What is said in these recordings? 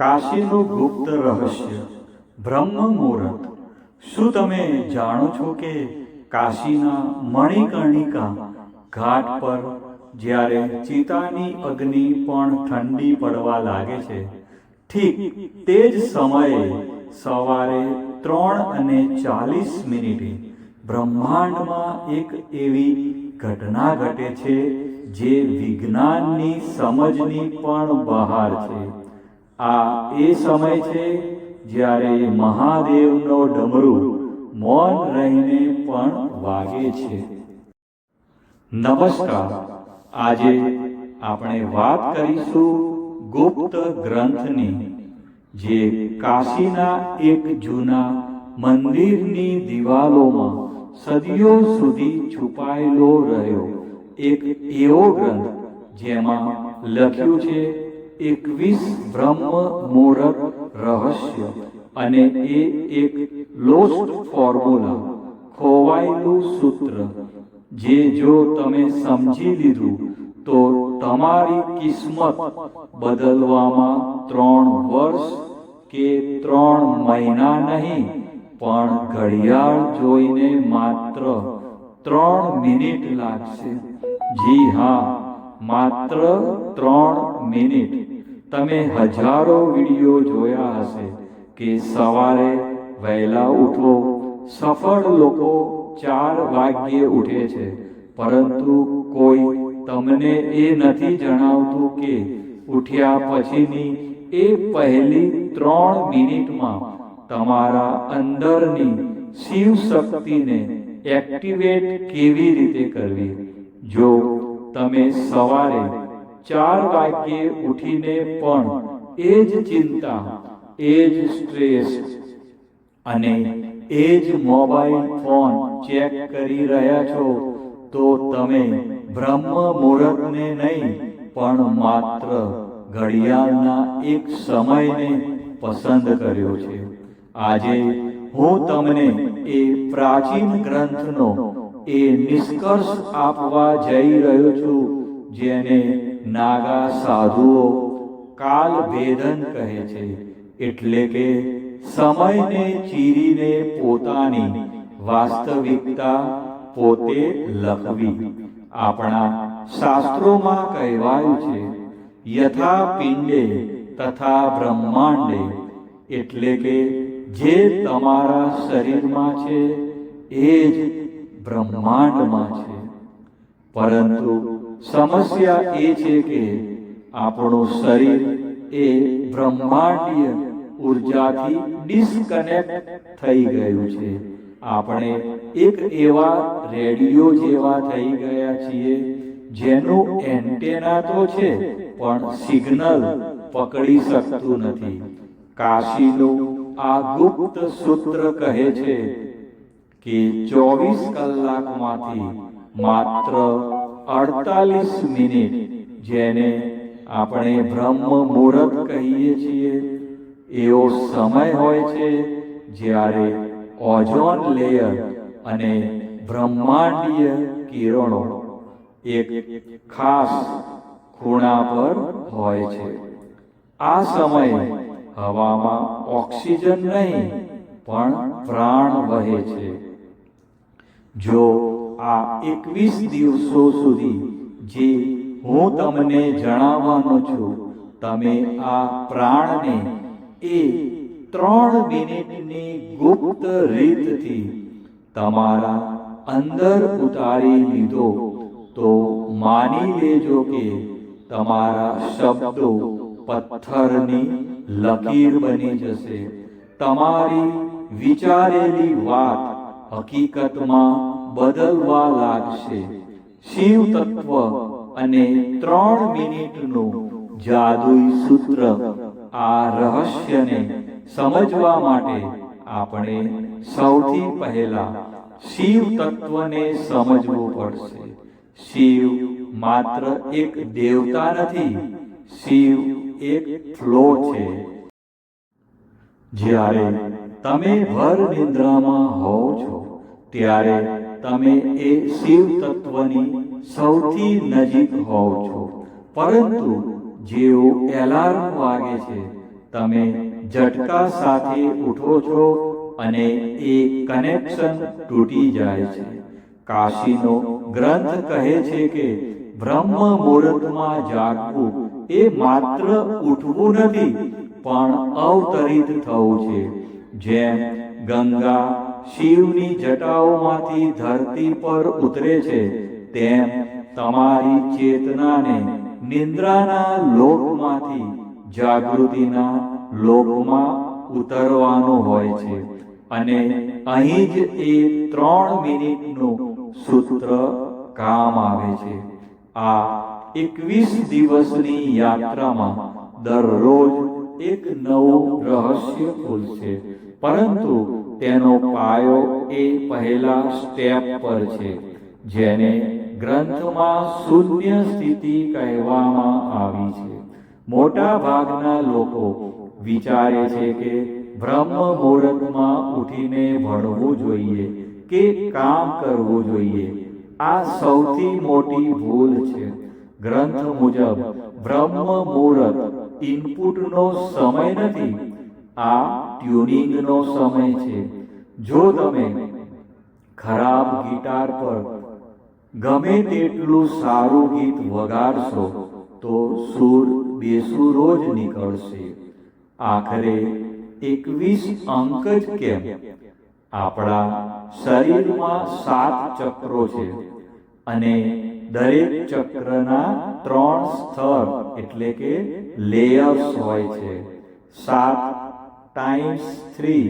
કાશીનું ગુપ્ત રહસ્ય બ્રહ્મ મુહૂર્ત શું તમે જાણો છો કે કાશીના મણિકર્ણિકા ઘાટ પર જ્યારે ચિતાની અગ્નિ પણ ઠંડી પડવા લાગે છે, ઠીક તે જ સમયે સવારે ત્રણ અને ચાલીસ મિનિટે બ્રહ્માંડમાં એક એવી ઘટના ઘટે છે, જે વિજ્ઞાનની સમજની પણ બહાર છે. આ એ સમય છે જ્યારે મહાદેવનો ડમરું મૌન રહીને પણ વાગે છે. નમસ્કાર. આજે આપણે વાત કરીશું ગુપ્ત ગ્રંથની, જે કાશીના એક જૂના મંદિરની દિવાલોમાં સદીઓ સુધી છુપાયેલો રહ્યો. એક એવો ગ્રંથ જેમાં લખ્યું છે એકવીસ બ્રહ્મ મુહૂર્ત રહસ્ય અને એ એક લોસ્ટ ફોર્મ્યુલા ખોવાયેલું સૂત્ર. જે જો તમે સમજી લીધું, તો તમારી કિસ્મત બદલવામાં ત્રણ વર્ષ કે ત્રણ મહિના નહીં, પણ ઘડિયાળ જોઈને માત્ર ત્રણ મિનિટ લાગશે. જી હા, માત્ર ત્રણ મિનિટ. તમે હજારો વીડિયો જોયા હશે કે સવારે વહેલા ઉઠો, સફળ લોકો ચાર વાગ્યે ઉઠે છે, પરંતુ કોઈ તમને એ નથી જણાવતું કે ઉઠ્યા પછીની એ પહેલી ત્રણ મિનિટમાં તમારા અંદરની શિવ શક્તિને એક્ટિવેટ કેવી રીતે કરવી? જો તમે સવારે ચાર વાગ્યે ઉઠીને પણ એ જ ચિંતા, એ જ સ્ટ્રેસ અને એ જ મોબાઈલ ફોન ચેક કરી રહ્યા છો, તો તમે બ્રહ્મ મુહૂર્તને નહીં, પણ માત્ર ઘડિયાળના એક સમયને પસંદ કર્યો છે. આજે હું તમને એ પ્રાચીન ગ્રંથનો એ નિષ્કર્ષ આપવા જઈ રહ્યો છું, જેને નાગા સાધુઓ કાલ ભેદન કહે છે, એટલે કે સમયને ચીરીને પોતાની વાસ્તવિકતા પોતે લખવી. આપણા શાસ્ત્રોમાં કહેવાયું છે, યથા પિંડે તથા બ્રહ્માંડે એટલે કે જે તમારા શરીરમાં છે, એ જ બ્રહ્માંડમાં છે. પરંતુ સમસ્યા એ છે કે આપણું શરીર એ બ્રહ્માંડીય ઉર્જાથી ડિસ્કનેક્ટ થઈ ગયું છે. આપણે એક એવા રેડિયો જેવા થઈ ગયા છીએ, જેનું એન્ટેના તો છે, પણ સિગ્નલ પકડી શકતું નથી. કાશીનું આ ગુપ્ત સૂત્ર કહે છે કે ચોવીસ કલાકમાંથી માત્ર અડતાલીસ મિનિટ, જેને આપણે બ્રહ્મ મુહૂર્ત કહીએ છીએ. એવો સમય હોય છે જ્યારે ઓઝોન લેયર અને બ્રહ્માંડીય કિરણો એક ખાસ ખૂણા પર હોય છે. આ સમયે હવામાં ઓક્સિજન નહીં, પણ પ્રાણ વહે છે. જો આ એકવીસ દિવસો સુધી જે હું તમને જણાવવાનો છું, તમે આ પ્રાણને એ ત્રણ મિનિટની ગુપ્ત રીતથી તમારા અંદર ઉતારી લીધો, તો માની લેજો કે તમારા શબ્દો પથ્થરની લકીર બની જશે. તમારી વિચારેલી વાત હકીકતમાં બદલવા લાગશે. શિવ તત્વ અને ત્રણ મિનિટનું જાદુઈ સૂત્ર આ રહસ્યને સમજવા માટે આપણે સૌથી પહેલા શિવ તત્વને સમજવું પડશે. શિવ માત્ર એક દેવતા નથી, શિવ એક ફ્લો છે. જ્યારે તમે ભર નિદ્રામાં હોવ છો, ત્યારે તમે એ શિવ તત્વની સૌથી નજીક હોવ છો. પરંતુ જેવો એલાર્મ વાગે છે, તમે ઝટકા સાથે ઉઠો છો અને એ કનેક્શન તૂટી જાય છે. કાશીનો ગ્રંથ કહે છે કે, બ્રહ્મ મુહૂર્તમાં જાગવું એ માત્ર ઉઠવું નથી, પણ અવતરિત થવું છે. જેમ ગંગા શિવની જટાઓમાંથી ધરતી પર ઉતરે છે. તેમ તમારી ચેતનાને નિંદ્રાના લોકમાંથી, જાગૃતિના લોકમાં ઉતરવાનો હોય છે. અને અહીં જ એ ત્રણ મિનિટનું સૂત્ર કામ આવે છે. આ એકવીસ દિવસની યાત્રામાં દરરોજ એક નવું રહસ્ય ખુલશે. પરંતુ તેનો પાયો એ પહેલા સ્ટેપ પર છે, જેને ગ્રંથમાં શૂન્ય સ્થિતિ કહેવામાં આવી છે. મોટા ભાગના લોકો વિચારે છે કે બ્રહ્મ મુહૂર્તમાં ઉઠીને ભણવું જોઈએ કે કામ કરવું જોઈએ. આ સૌથી મોટી ભૂલ છે. ગ્રંથ મુજબ બ્રહ્મ મુહૂર્ત ઇનપુટનો સમય નથી આ ટ્યુનિંગનો સમય છે. જો તમે ખરાબ ગિટાર પર ગમે તેટલું સારું ગીત વગાડશો, તો સૂર બેસુરો જ નીકળશે. આખરે એકવીસ અંક જ કેમ? આપણા શરીરમાં સાત ચક્રો છે અને દરેક ચક્રના ત્રણ સ્તર એટલે કે લેયર્સ હોય છે. સાત ટાઈમ્સ થ્રી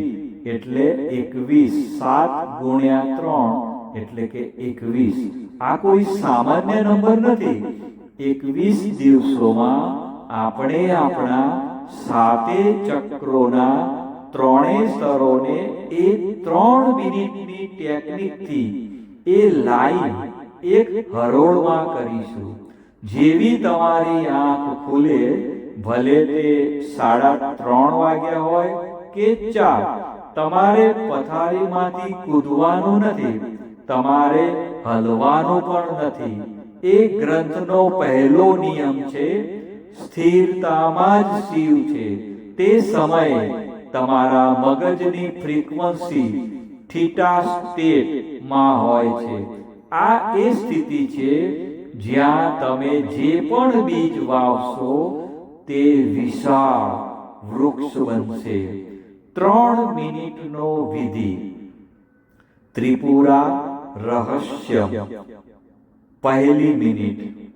એટલે એકવીસ, સાત ગુણ્યા ત્રણ એટલે કે એકવીસ. આ કોઈ સામાન્ય નંબર નથી. એકવીસ દિવસોમાં આપણે આપણા સાતે ચક્રોના ત્રણેય સ્તરોને એ ત્રણ મિનિટની ટેકનિકથી એ લાઈવ એક હરોળમાં કરીશું. જેવી તમારી આંખ ખુલે ભલે તે સાડા ત્રણ વાગ્યા હોય કે ચાર, તમારે પથારીમાંથી કૂદવાનું નથી, તમારે હલવાનું પણ નથી. એ ગ્રંથનો પહેલો નિયમ છે, સ્થિરતામાં જ શિવ છે. તે સમયે તમારા મગજની ફ્રીક્વન્સી થીટા સ્ટેટમાં હોય છે. આ એ સ્થિતિ છે જ્યાં તમે જે પણ બીજ વાવશો તે વિશાળ વૃક્ષ બનશે ત્રણ મિનિટનો વિધિ. ત્રિપુરા રહસ્ય. પહેલી મિનિટ.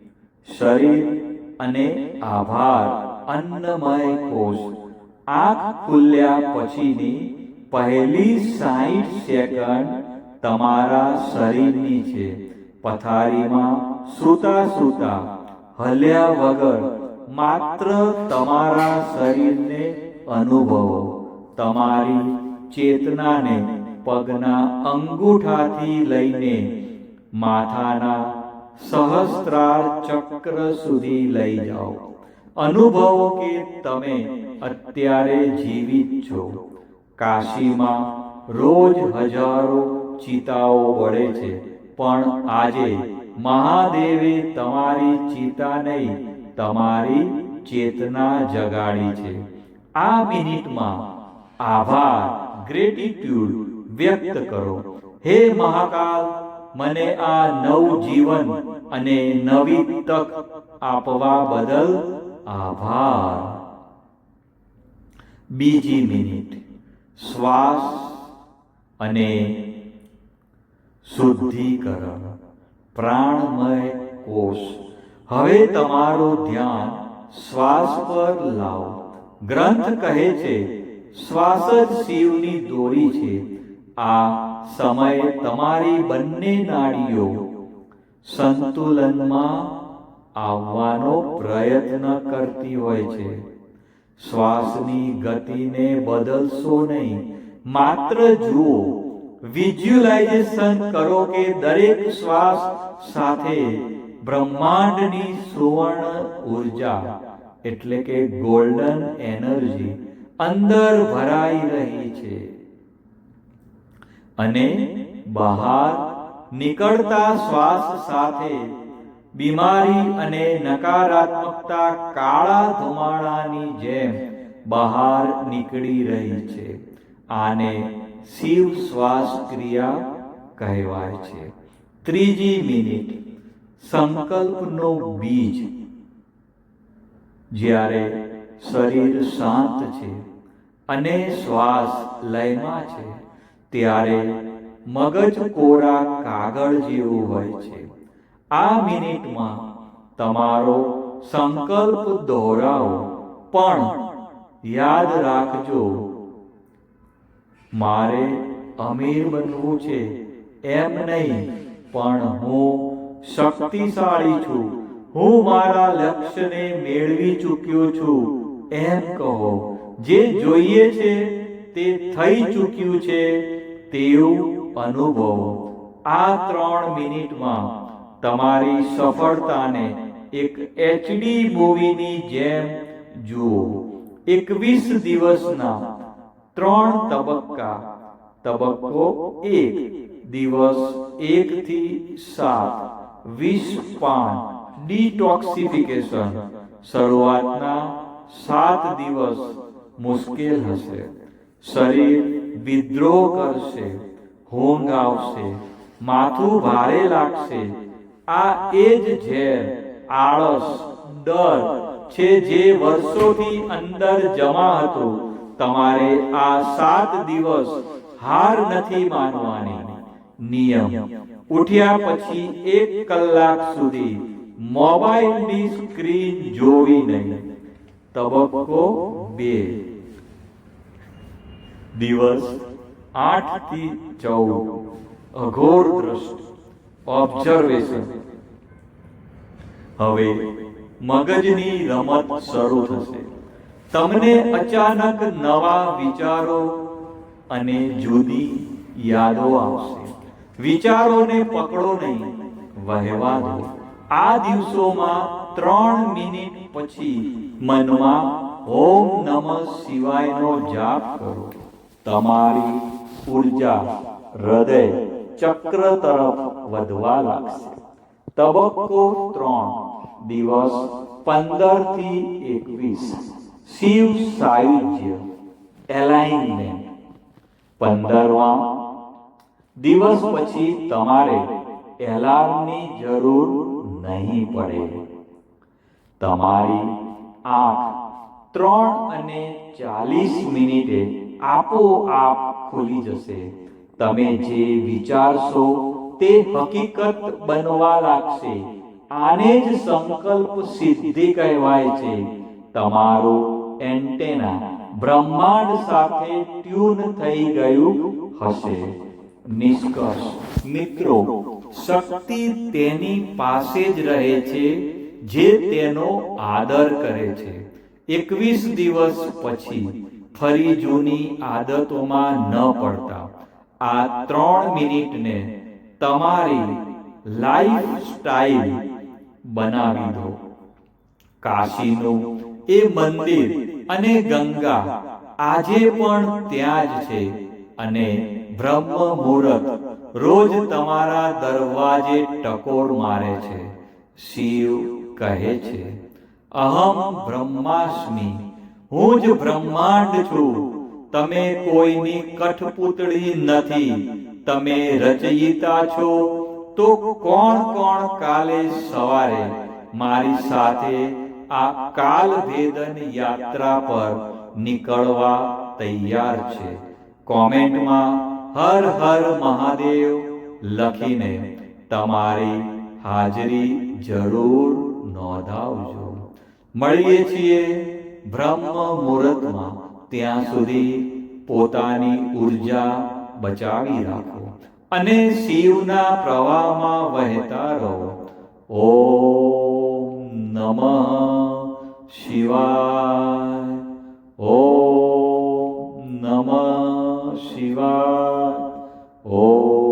શરીર અને આભાર. અન્નમય કોષ. આંખ ખુલ્યા પછીની પહેલી સાઠ સેકન્ડ તમારા શરીરની છે. પથારીમાં સૂતા સૂતા હલ્યા વગર માત્ર તમારા શરીરને અનુભવો. તમારી ચેતનાને પગના અંગૂઠાથી લઈને માથાના સહસ્ત્રાર ચક્ર સુધી લઈ જાઓ. અનુભવો કે તમે અત્યારે જીવિત છો. કાશીમાં રોજ હજારો ચિતાઓ બળે છે. પણ આજે મહાદેવે તમારી ચિતા નહીં તમારી ચેતના જગાડી છે. આ મિનિટમાં આભાર ગ્રેટિટ્યુડ વ્યક્ત કરો. હે મહાકાલ, મને આ નવું જીવન અને નવી તક આપવા બદલ આભાર. બીજી મિનિટ. શ્વાસ અને શુદ્ધિકરણ. પ્રાણમય કોષ. હવે તમારું ધ્યાન શ્વાસ પર લાવો. ગ્રંથ કહે છે, શ્વાસ જ શિવની દોરી છે. આ સમયે તમારી બંને નાડીઓ સંતુલનમાં આવવાનો પ્રયત્ન કરતી હોય છે. શ્વાસની ગતિને બદલશો નહીં. માત્ર જુઓ વિઝ્યુલાઇઝેશન કરો કે દરેક શ્વાસ સાથે બ્રહ્માંડની સુવર્ણ ઊર્જા, એટલે કે ગોલ્ડન એનર્જી અંદર ભરાઈ રહી છે. અને બહાર નીકળતા શ્વાસ સાથે બીમારી અને નકારાત્મકતા કાળા ધુમાડાની જેમ બહાર નીકળી રહી છે. આને શિવ શ્વાસ ક્રિયા કહેવાય છે. ત્રીજી મિનિટ. સંકલ્પનો બીજ. જ્યારે શરીર શાંત છે અને શ્વાસ લયમાં છે, ત્યારે મગજ કોરા કાગળ જેવું હોય છે. આ મિનિટમાં તમારો સંકલ્પ દોહરાવો પણ યાદ રાખજો, મારે અમીર બનવું છે એમ નહીં, પણ હું શક્તિશાળી છું. હું મારા લક્ષ્યને મેળવી ચૂક્યો છું. એમ કહો, જે જોઈએ છે તે થઈ ચૂક્યું છે તેવું અનુભવો. આ ત્રણ મિનિટમાં તમારી સફળતાને એક એચડી મૂવીની જેમ જુઓ. એકવીસ દિવસના ત્રણ તબક્કા. તબક્કો એક, દિવસ એક થી સાત. વીસ પાન ડિટોક્સિફિકેશન શરૂઆતના સાત દિવસ મુશ્કેલ હશે. શરીર વિદ્રોહ કરશે, હોંગ આવશે, માથું ભારે લાગશે. આ એ જ ઝેર, આળસ, ડર છે જે વર્ષોથી અંદર જમા હતો. તમારે આ સાત દિવસ હાર નથી માનવાની. નિયમ. ઉઠ્યા પછી એક કલાક સુધી મોબાઈલની સ્ક્રીન જોવી નહીં. તબક્કો બે. દિવસ આઠથી ચૌદ. અઘોર દ્રષ્ટિ. ઓબ્ઝર્વેશન હવે મગજની રમત શરૂ થશે. તમને અચાનક નવા વિચારો અને જુદી યાદો આવશે. વિચારોને પકડો નહીં. વહેવા આ દિવસોમાં ત્રણ મિનિટ પછી મનમાં ઓમ નમઃ શિવાયનો જાપ કરો. તમારી ઊર્જા, હૃદય, ચક્ર તરફ વધવા લાગશે. તબક્કો ત્રણ, દિવસ પંદરથી એકવીસ. શિવ સાયુજ્ય, એલાઇનમેન્ટ. પંદરમા દિવસ પછી તમારે એલાર્મની જરૂર નહીં પડે. તમારી આંખ ત્રણ અને ચાલીસ મિનિટે આપોઆપ ખુલી જશે. તમે જે વિચારશો તે હકીકત બનવા લાગશે. આને જ સંકલ્પ સિદ્ધિ કહેવાય છે. તમારો એન્ટેના બ્રહ્માંડ સાથે ટ્યુન થઈ ગયું હશે. નિષ્કર્ષ. મિત્રો, શક્તિ તેની પાસે જ રહે છે, જે તેનો આદર કરે છે. એકવીસ દિવસ પછી ફરી જૂની આદતોમાં ન પડતા. આ ત્રણ મિનિટને તમારી લાઈફ સ્ટાઈલ બનાવી દો. કાશીનું એ મંદિર અને ગંગા આજે પણ ત્યાં જ છે અને બ્રહ્મ મુહૂર્ત. રોજ તમારા દરવાજે ટકોર મારે છે. શિવ કહે છે, અહમ બ્રહ્માસ્મી, હું જ બ્રહ્માંડ છું. તમે કોઈની કઠપૂતળી નથી. તમે રચયિતા છો. તો કોણ કોણ કાલે સવારે મારી સાથે આ કાલ ભેદન યાત્રા પર નીકળવા તૈયાર છે? કોમેન્ટમાં હર હર મહાદેવ લખીને તમારી હાજરી જરૂર નોંધાવજો. મળીએ છીએ બ્રહ્મ મુહૂર્તમાં. ત્યાં સુધી પોતાની ઊર્જા બચાવી રાખો અને શિવના પ્રવાહમાં વહેતા રહો. ઓમ નમઃ શિવાય. ઓમ નમઃ シワ。